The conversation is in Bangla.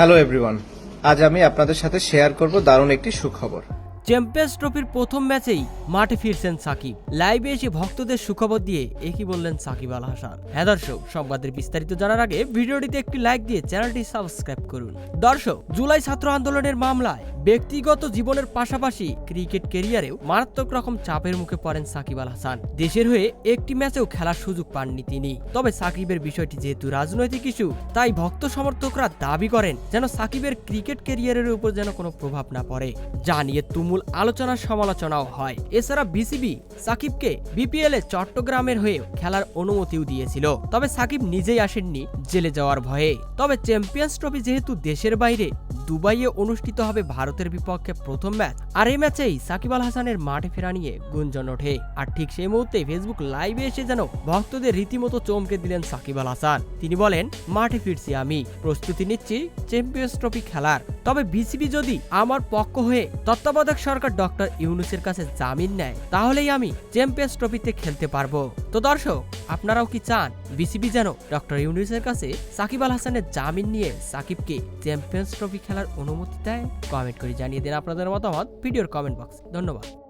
হ্যালো এভরিওয়ান আজ আমি আপনাদের সাথে শেয়ার করব দারুণ একটি সুখবর। চ্যাম্পিয়ন্স ট্রফির প্রথম ম্যাচেই মাঠে ফিরছেন সাকিব। লাইভে এসে ভক্তদের সুখবর দিয়ে একই বললেন সাকিব আল হাসান। হ্যাঁ দর্শক, সংবাদের বিস্তারিত জানার আগে ভিডিওটিতে একটি লাইক দিয়ে চ্যানেলটি সাবস্ক্রাইব করুন। দর্শক, জুলাই ছাত্র আন্দোলনের মামলায় ব্যক্তিগত জীবনের পাশাপাশি ক্রিকেট কেরিয়ারেও মারাত্মক রকম চাপের মুখে পড়েন সাকিব আল হাসান। দেশের হয়ে একটি ম্যাচেও খেলার সুযোগ পাননি তিনি। তবে সাকিবের বিষয়টি যেহেতু রাজনৈতিক ইস্যু, তাই ভক্ত সমর্থকরা দাবি করেন যেন সাকিবের ক্রিকেট কেরিয়ারের উপর যেন কোনো প্রভাব না পড়ে। যা নিয়ে তুমুল আলোচনা সমালোচনাও হয়। এছাড়া বিসিবি সাকিবকে বিপিএল এ চট্টগ্রামের হয়ে খেলার অনুমতিও দিয়েছিল। তবে সাকিব নিজেই আসেননি জেলে যাওয়ার ভয়ে। তবে চ্যাম্পিয়ন্স ট্রফি যেহেতু দেশের বাইরে, দুবাইয়ে অনুষ্ঠিত হবে ভারতের বিপক্ষে প্রথম ম্যাচ, আর এই ম্যাচেই সাকিব আল হাসানের মাঠে ফেরা নিয়ে গুঞ্জন ওঠে। আর ঠিক সেই মুহূর্তে ফেসবুক লাইভে এসে যেন ভক্তদের রীতিমতো চমকে দিলেন সাকিব আল হাসান। তিনি বলেন, মাঠে ফিরছি আমি। প্রস্তুতি নিচ্ছি চ্যাম্পিয়ন্স ট্রফি খেলার। তবে বিসিবি যদি আমার পক্ষ হয়ে তত্ত্বাবধায়ক সরকার ডক্টর ইউনুসের কাছে জামিন নেয়, তাহলেই আমি চ্যাম্পিয়ন্স ট্রফিতে খেলতে পারব। তো দর্শক, আপনারাও কি চান বিসিবি যেন ডক্টর ইউনুসের কাছে সাকিব আল হাসানের জামিন নিয়ে সাকিবকে চ্যাম্পিয়ন্স ট্রফি খেলার অনুমতি দেয়? কমেন্ট করে জানিয়ে দিন আপনাদের মতামত ভিডিওর কমেন্ট বক্স। ধন্যবাদ।